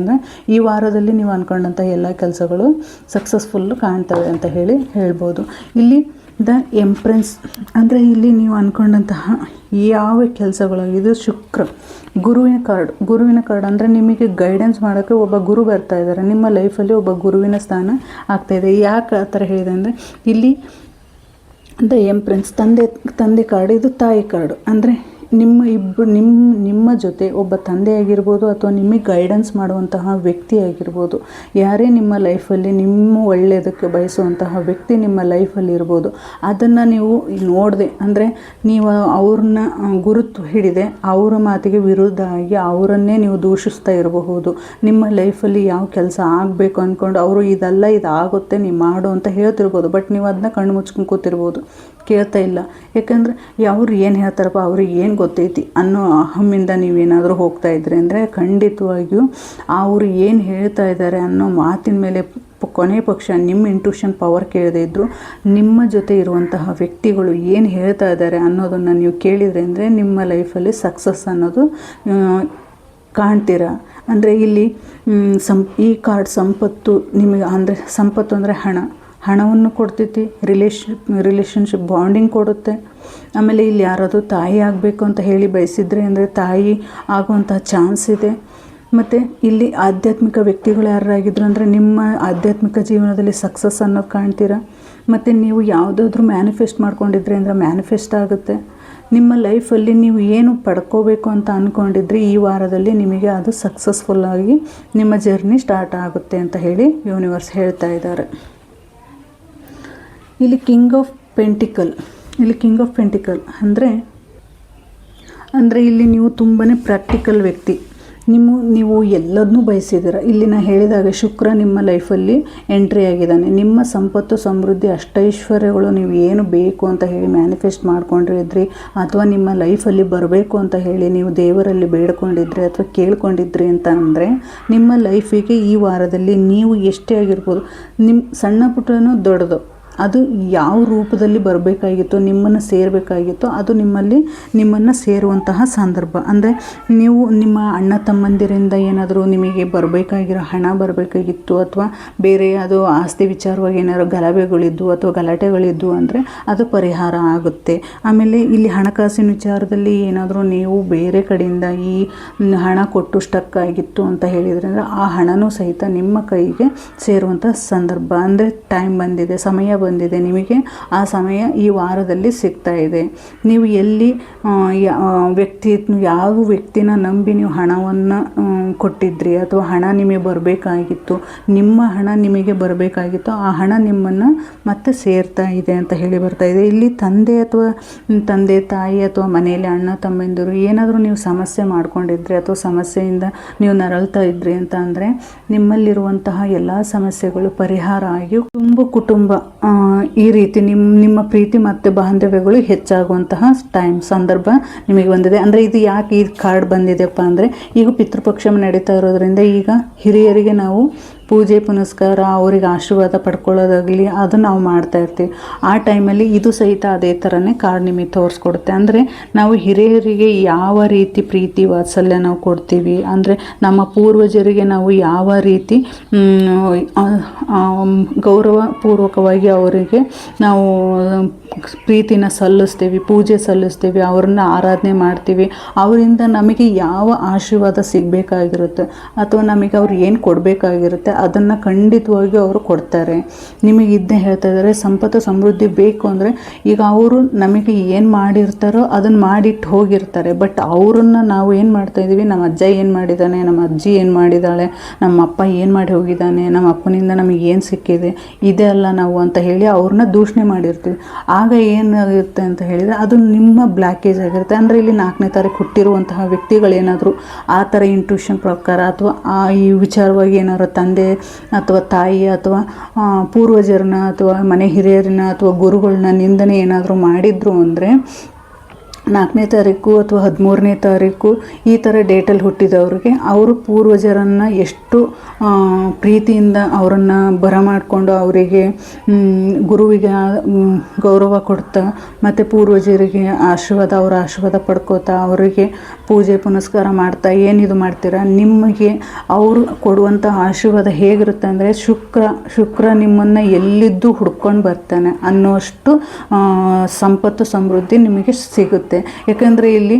ಈ ವಾರದಲ್ಲಿ ನೀವು ಅಂದ್ಕೊಂಡಂಥ ಎಲ್ಲ ಕೆಲಸಗಳು ಸಕ್ಸಸ್ಫುಲ್ಲು ಕಾಣ್ತವೆ ಅಂತ ಹೇಳಿ ಹೇಳ್ಬೋದು. ಇಲ್ಲಿ ದ ಎಂಪ್ರೆನ್ಸ್. ಅಂದರೆ ಇಲ್ಲಿ ನೀವು ಅಂದ್ಕೊಂಡಂತಹ ಯಾವ ಕೆಲಸಗಳು, ಇದು ಶುಕ್ರ. ಗುರುವಿನ ಕಾರ್ಡ್. ಗುರುವಿನ ಕಾರ್ಡ್ ಅಂದರೆ ನಿಮಗೆ ಗೈಡೆನ್ಸ್ ಮಾಡೋಕ್ಕೆ ಒಬ್ಬ ಗುರು ಬರ್ತಾ ಇದ್ದಾರೆ. ನಿಮ್ಮ ಲೈಫಲ್ಲಿ ಒಬ್ಬ ಗುರುವಿನ ಸ್ಥಾನ ಆಗ್ತಾಯಿದೆ ಯಾಕೆ ಆ ಥರ ಹೇಳಿದೆ ಅಂದರೆ, ಇಲ್ಲಿ ದ ಎಂಪ್ರೆನ್ಸ್, ತಂದೆ ತಂದೆ ಕಾರ್ಡ್, ಇದು ತಾಯಿ ಕಾರ್ಡು. ಅಂದರೆ ನಿಮ್ಮ ಇಬ್ಬ ನಿಮ್ಮ ನಿಮ್ಮ ಜೊತೆ ಒಬ್ಬ ತಂದೆ ಆಗಿರ್ಬೋದು ಅಥವಾ ನಿಮಗೆ ಗೈಡೆನ್ಸ್ ಮಾಡುವಂತಹ ವ್ಯಕ್ತಿ ಆಗಿರ್ಬೋದು, ಯಾರೇ ನಿಮ್ಮ ಲೈಫಲ್ಲಿ ನಿಮ್ಮ ಒಳ್ಳೆಯದಕ್ಕೆ ಬಯಸುವಂತಹ ವ್ಯಕ್ತಿ ನಿಮ್ಮ ಲೈಫಲ್ಲಿ ಇರ್ಬೋದು, ಅದನ್ನು ನೀವು ನೋಡದೆ, ಅಂದರೆ ನೀವು ಅವ್ರನ್ನ ಗುರುತು ಹಿಡಿದೆ, ಅವರ ಮಾತಿಗೆ ವಿರುದ್ಧ ಆಗಿ ಅವರನ್ನೇ ನೀವು ದೂಷಿಸ್ತಾ ಇರಬಹುದು. ನಿಮ್ಮ ಲೈಫಲ್ಲಿ ಯಾವ ಕೆಲಸ ಆಗಬೇಕು ಅಂದ್ಕೊಂಡು ಅವರು ಇದಲ್ಲ, ಇದಾಗುತ್ತೆ ನೀವು ಮಾಡು ಅಂತ ಹೇಳ್ತಿರ್ಬೋದು ಬಟ್ ನೀವು ಅದನ್ನ ಕಣ್ಣು ಮುಚ್ಕೊಂಡು ಕೂತಿರ್ಬೋದು. ಕೇಳ್ತಾ ಇಲ್ಲ. ಯಾಕಂದರೆ ಅವ್ರು ಏನು ಹೇಳ್ತಾರಪ್ಪ, ಅವ್ರಿಗೆ ಏನು ಗೊತ್ತೈತಿ ಅನ್ನೋ ಅಹಮ್ಮಿಂದ ನೀವೇನಾದರೂ ಹೋಗ್ತಾ ಇದ್ರೆ ಅಂದರೆ ಖಂಡಿತವಾಗಿಯೂ ಅವರು ಏನು ಹೇಳ್ತಾ ಇದ್ದಾರೆ ಅನ್ನೋ ಮಾತಿನ ಮೇಲೆ ಕೊನೆ ಪಕ್ಷ ನಿಮ್ಮ ಇಂಟ್ಯೂಷನ್ ಪವರ್ ಕೇಳದೇ ಇದ್ದರು ನಿಮ್ಮ ಜೊತೆ ಇರುವಂತಹ ವ್ಯಕ್ತಿಗಳು ಏನು ಹೇಳ್ತಾ ಇದ್ದಾರೆ ಅನ್ನೋದನ್ನು ನೀವು ಕೇಳಿದರೆ ಅಂದರೆ ನಿಮ್ಮ ಲೈಫಲ್ಲಿ ಸಕ್ಸಸ್ ಅನ್ನೋದು ಕಾಣ್ತೀರ? ಅಂದರೆ ಇಲ್ಲಿ ಸಂ, ಈ ಕಾರ್ಡ್ ಸಂಪತ್ತು ನಿಮಗೆ ಅಂದರೆ, ಸಂಪತ್ತು ಅಂದರೆ ಹಣ. ಹಣವನ್ನು ಕೊಡ್ತೈತಿ ರಿಲೇಶನ್ ರಿಲೇಷನ್ಶಿಪ್ ಬಾಂಡಿಂಗ್ ಕೊಡುತ್ತೆ. ಆಮೇಲೆ ಇಲ್ಲಿ ಯಾರಾದರೂ ತಾಯಿ ಆಗಬೇಕು ಅಂತ ಹೇಳಿ ಬಯಸಿದ್ರೆ ಅಂದರೆ ತಾಯಿ ಆಗುವಂಥ ಚಾನ್ಸ್ ಇದೆ. ಮತ್ತು ಇಲ್ಲಿ ಆಧ್ಯಾತ್ಮಿಕ ವ್ಯಕ್ತಿಗಳು ಯಾರಾಗಿದ್ರು ಅಂದರೆ ನಿಮ್ಮ ಆಧ್ಯಾತ್ಮಿಕ ಜೀವನದಲ್ಲಿ ಸಕ್ಸಸ್ ಅನ್ನೋದು ಕಾಣ್ತೀರಾ? ಮತ್ತು ನೀವು ಯಾವುದಾದ್ರೂ ಮ್ಯಾನಿಫೆಸ್ಟ್ ಮಾಡ್ಕೊಂಡಿದ್ರಿ ಅಂದರೆ ಮ್ಯಾನಿಫೆಸ್ಟ್ ಆಗುತ್ತೆ. ನಿಮ್ಮ ಲೈಫಲ್ಲಿ ನೀವು ಏನು ಪಡ್ಕೋಬೇಕು ಅಂತ ಅಂದ್ಕೊಂಡಿದ್ರಿ ಈ ವಾರದಲ್ಲಿ ನಿಮಗೆ ಅದು ಸಕ್ಸಸ್ಫುಲ್ಲಾಗಿ ನಿಮ್ಮ ಜರ್ನಿ ಸ್ಟಾರ್ಟ್ ಆಗುತ್ತೆ ಅಂತ ಹೇಳಿ ಯೂನಿವರ್ಸ್ ಹೇಳ್ತಾ ಇದ್ದಾರೆ. ಇಲ್ಲಿ ಕಿಂಗ್ ಆಫ್ ಪೆಂಟಿಕಲ್ ಇಲ್ಲಿ ಕಿಂಗ್ ಆಫ್ ಪೆಂಟಿಕಲ್ ಅಂದರೆ ಅಂದರೆ ಇಲ್ಲಿ ನೀವು ತುಂಬಾ ಪ್ರಾಕ್ಟಿಕಲ್ ವ್ಯಕ್ತಿ. ನಿಮ್ಮ, ನೀವು ಎಲ್ಲದನ್ನೂ ಬಯಸಿದ್ದೀರ. ಇಲ್ಲಿ ನಾನು ಹೇಳಿದಾಗ ಶುಕ್ರ ನಿಮ್ಮ ಲೈಫಲ್ಲಿ ಎಂಟ್ರಿ ಆಗಿದ್ದಾನೆ. ನಿಮ್ಮ ಸಂಪತ್ತು, ಸಮೃದ್ಧಿ, ಅಷ್ಟೈಶ್ವರ್ಯಗಳು ನೀವು ಏನು ಬೇಕು ಅಂತ ಹೇಳಿ ಮ್ಯಾನಿಫೆಸ್ಟ್ ಮಾಡ್ಕೊಂಡಿದ್ರಿ, ಅಥವಾ ನಿಮ್ಮ ಲೈಫಲ್ಲಿ ಬರಬೇಕು ಅಂತ ಹೇಳಿ ನೀವು ದೇವರಲ್ಲಿ ಬೇಡ್ಕೊಂಡಿದ್ರಿ ಅಥವಾ ಕೇಳ್ಕೊಂಡಿದ್ರಿ ಅಂತ ಅಂದರೆ, ನಿಮ್ಮ ಲೈಫಿಗೆ ಈ ವಾರದಲ್ಲಿ ನೀವು ಎಷ್ಟೇ ಆಗಿರ್ಬೋದು, ನಿಮ್ಮ ಸಣ್ಣ ಪುಟ್ಟನೂ ದೊಡ್ಡದು. ಅದು ಯಾವ ರೂಪದಲ್ಲಿ ಬರಬೇಕಾಗಿತ್ತೋ, ನಿಮ್ಮನ್ನು ಸೇರಬೇಕಾಗಿತ್ತೋ, ಅದು ನಿಮ್ಮಲ್ಲಿ ನಿಮ್ಮನ್ನು ಸೇರುವಂತಹ ಸಂದರ್ಭ. ಅಂದರೆ ನೀವು ನಿಮ್ಮ ಅಣ್ಣ ತಮ್ಮಂದಿರಿಂದ ಏನಾದರೂ ನಿಮಗೆ ಬರಬೇಕಾಗಿರೋ ಹಣ ಬರಬೇಕಾಗಿತ್ತು, ಅಥವಾ ಬೇರೆ ಅದು ಆಸ್ತಿ ವಿಚಾರವಾಗಿ ಏನಾದ್ರು ಗಲಭೆಗಳಿದ್ದು ಅಥವಾ ಗಲಾಟೆಗಳಿದ್ದು ಅಂದರೆ ಅದು ಪರಿಹಾರ ಆಗುತ್ತೆ. ಆಮೇಲೆ ಇಲ್ಲಿ ಹಣಕಾಸಿನ ವಿಚಾರದಲ್ಲಿ ಏನಾದರೂ ನೀವು ಬೇರೆ ಕಡೆಯಿಂದ ಈ ಹಣ ಕೊಟ್ಟು ಸ್ಟಕ್ ಆಗಿತ್ತು ಅಂತ ಹೇಳಿದರೆ ಅಂದರೆ ಆ ಹಣನೂ ಸಹಿತ ನಿಮ್ಮ ಕೈಗೆ ಸೇರುವಂಥ ಸಂದರ್ಭ. ಅಂದರೆ ಟೈಮ್ ಬಂದಿದೆ, ಸಮಯ ಬಂದಿದೆ ನಿಮಗೆ, ಆ ಸಮಯ ಈ ವಾರದಲ್ಲಿ ಸಿಗ್ತಾ ಇದೆ. ನೀವು ಎಲ್ಲಿ ವ್ಯಕ್ತಿ, ಯಾವ ವ್ಯಕ್ತಿನ ನಂಬಿ ನೀವು ಹಣವನ್ನು ಕೊಟ್ಟಿದ್ರಿ ಅಥವಾ ಹಣ ನಿಮಗೆ ಬರಬೇಕಾಗಿತ್ತು, ನಿಮ್ಮ ಹಣ ನಿಮಗೆ ಬರಬೇಕಾಗಿತ್ತು, ಆ ಹಣ ನಿಮ್ಮನ್ನು ಮತ್ತೆ ಸೇರ್ತಾ ಇದೆ ಅಂತ ಹೇಳಿ ಬರ್ತಾ ಇದೆ. ಇಲ್ಲಿ ತಂದೆ ಅಥವಾ, ತಂದೆ, ತಾಯಿ ಅಥವಾ ಮನೆಯಲ್ಲಿ ಅಣ್ಣ, ತಮ್ಮಂದಿರು ಏನಾದರೂ ನೀವು ಸಮಸ್ಯೆ ಮಾಡ್ಕೊಂಡಿದ್ರಿ ಅಥವಾ ಸಮಸ್ಯೆಯಿಂದ ನೀವು ನರಳ್ತಾ ಇದ್ರಿ ಅಂತ ಅಂದರೆ ನಿಮ್ಮಲ್ಲಿರುವಂತಹ ಎಲ್ಲ ಸಮಸ್ಯೆಗಳು ಪರಿಹಾರ ಆಗಿ ತುಂಬ ಕುಟುಂಬ ಈ ರೀತಿ ನಿಮ್ಮ ನಿಮ್ಮ ಪ್ರೀತಿ ಮತ್ತು ಬಾಂಧವ್ಯಗಳು ಹೆಚ್ಚಾಗುವಂತಹ ಟೈಮ್ ಸಂದರ್ಭ ನಿಮಗೆ ಬಂದಿದೆ. ಅಂದರೆ ಇದು ಯಾಕೆ ಈ ಕಾರ್ಡ್ ಬಂದಿದೆಯಪ್ಪ ಅಂದರೆ, ಈಗ ಪಿತೃಪಕ್ಷ ನಡೀತಾ ಇರೋದ್ರಿಂದ ಈಗ ಹಿರಿಯರಿಗೆ ನಾವು ಪೂಜೆ, ಪುನಸ್ಕಾರ, ಅವರಿಗೆ ಆಶೀರ್ವಾದ ಪಡ್ಕೊಳ್ಳೋದಾಗಲಿ ಅದು ನಾವು ಮಾಡ್ತಾ ಇರ್ತೀವಿ. ಆ ಟೈಮಲ್ಲಿ ಇದು ಸಹಿತ ಅದೇ ಥರನೇ ಕಾರ್ಡ್ ನಿಮಗೆ ತೋರಿಸ್ಕೊಡುತ್ತೆ. ಅಂದರೆ ನಾವು ಹಿರಿಯರಿಗೆ ಯಾವ ರೀತಿ ಪ್ರೀತಿ, ವಾತ್ಸಲ್ಯ ನಾವು ಕೊಡ್ತೀವಿ? ಅಂದರೆ ನಮ್ಮ ಪೂರ್ವಜರಿಗೆ ನಾವು ಯಾವ ರೀತಿ ಗೌರವ ಗೌರವಪೂರ್ವಕವಾಗಿ ಅವರಿಗೆ ನಾವು ಪ್ರೀತಿನ ಸಲ್ಲಿಸ್ತೀವಿ, ಪೂಜೆ ಸಲ್ಲಿಸ್ತೀವಿ, ಅವ್ರನ್ನ ಆರಾಧನೆ ಮಾಡ್ತೀವಿ, ಅವರಿಂದ ನಮಗೆ ಯಾವ ಆಶೀರ್ವಾದ ಸಿಗಬೇಕಾಗಿರುತ್ತೆ? ಅಥವಾ ನಮಗೆ ಅವ್ರು ಏನು ಕೊಡಬೇಕಾಗಿರುತ್ತೆ? ಅದನ್ನು ಖಂಡಿತವಾಗಿ ಅವರು ಕೊಡ್ತಾರೆ. ನಿಮಗೆ ಇದನ್ನೇ ಹೇಳ್ತಾ ಇದ್ದಾರೆ, ಸಂಪತ್ತು, ಸಮೃದ್ಧಿ ಬೇಕು ಅಂದರೆ ಈಗ ಅವರು ನಮಗೆ ಏನು ಮಾಡಿರ್ತಾರೋ ಅದನ್ನು ಮಾಡಿಟ್ಟು ಹೋಗಿರ್ತಾರೆ. ಬಟ್ ಅವರನ್ನು ನಾವು ಏನು ಮಾಡ್ತಾ ಇದ್ದೀವಿ ನಮ್ಮ ಅಜ್ಜ ಏನು ಮಾಡಿದ್ದಾನೆ ನಮ್ಮ ಅಜ್ಜಿ ಏನು ಮಾಡಿದ್ದಾಳೆ ನಮ್ಮ ಅಪ್ಪ ಏನು ಮಾಡಿ ಹೋಗಿದ್ದಾನೆ? ನಮ್ಮ ಅಪ್ಪನಿಂದ ನಮಗೆ ಏನು ಸಿಕ್ಕಿದೆ? ಇದೇ ಅಲ್ಲ ನಾವು ಅಂತ ಹೇಳಿ ಅವ್ರನ್ನ ದೂಷಣೆ ಮಾಡಿರ್ತೀವಿ. ಆಗ ಏನಾಗುತ್ತೆ ಅಂತ ಹೇಳಿದರೆ ಅದು ನಿಮ್ಮ ಬ್ಲ್ಯಾಕೇಜ್ ಆಗಿರುತ್ತೆ. ಅಂದರೆ ಇಲ್ಲಿ ನಾಲ್ಕನೇ ತಾರೀಕು ಹುಟ್ಟಿರುವಂತಹ ವ್ಯಕ್ತಿಗಳೇನಾದರೂ ಆ ಥರ ಇಂಟ್ಯೂಷನ್ ಪ್ರಕಾರ ಅಥವಾ ಈ ವಿಚಾರವಾಗಿ ಏನಾದ್ರು ತಂದೆ ಅಥವಾ ತಾಯಿ ಅಥವಾ ಪೂರ್ವಜರನ್ನ ಅಥವಾ ಮನೆ ಹಿರಿಯರನ್ನ ಅಥವಾ ಗುರುಗಳನ್ನ ನಿಂದನೆ ಏನಾದರೂ ಮಾಡಿದ್ರು ಅಂದರೆ ನಾಲ್ಕನೇ ತಾರೀಕು ಅಥವಾ ಹದಿಮೂರನೇ ತಾರೀಕು ಈ ಥರ ಡೇಟಲ್ಲಿ ಹುಟ್ಟಿದವ್ರಿಗೆ ಅವರು ಪೂರ್ವಜರನ್ನು ಎಷ್ಟು ಪ್ರೀತಿಯಿಂದ ಅವರನ್ನು ಬರಮಾಡಿಕೊಂಡು ಅವರಿಗೆ ಗುರುವಿಗೆ ಗೌರವ ಕೊಡ್ತಾ, ಮತ್ತು ಪೂರ್ವಜರಿಗೆ ಆಶೀರ್ವಾದ, ಅವರ ಆಶೀರ್ವಾದ ಪಡ್ಕೋತಾ, ಅವರಿಗೆ ಪೂಜೆ ಪುನಸ್ಕಾರ ಮಾಡ್ತಾ ಏನಿದು ಮಾಡ್ತೀರಾ? ನಿಮಗೆ ಅವರು ಕೊಡುವಂಥ ಆಶೀರ್ವಾದ ಹೇಗಿರುತ್ತೆ ಅಂದರೆ, ಶುಕ್ರ ಶುಕ್ರ ನಿಮ್ಮನ್ನು ಎಲ್ಲಿದ್ದು ಹುಡ್ಕೊಂಡು ಬರ್ತಾನೆ ಅನ್ನೋಷ್ಟು ಸಂಪತ್ತು, ಸಮೃದ್ಧಿ ನಿಮಗೆ ಸಿಗುತ್ತೆ. ಯಾಕಂದರೆ ಇಲ್ಲಿ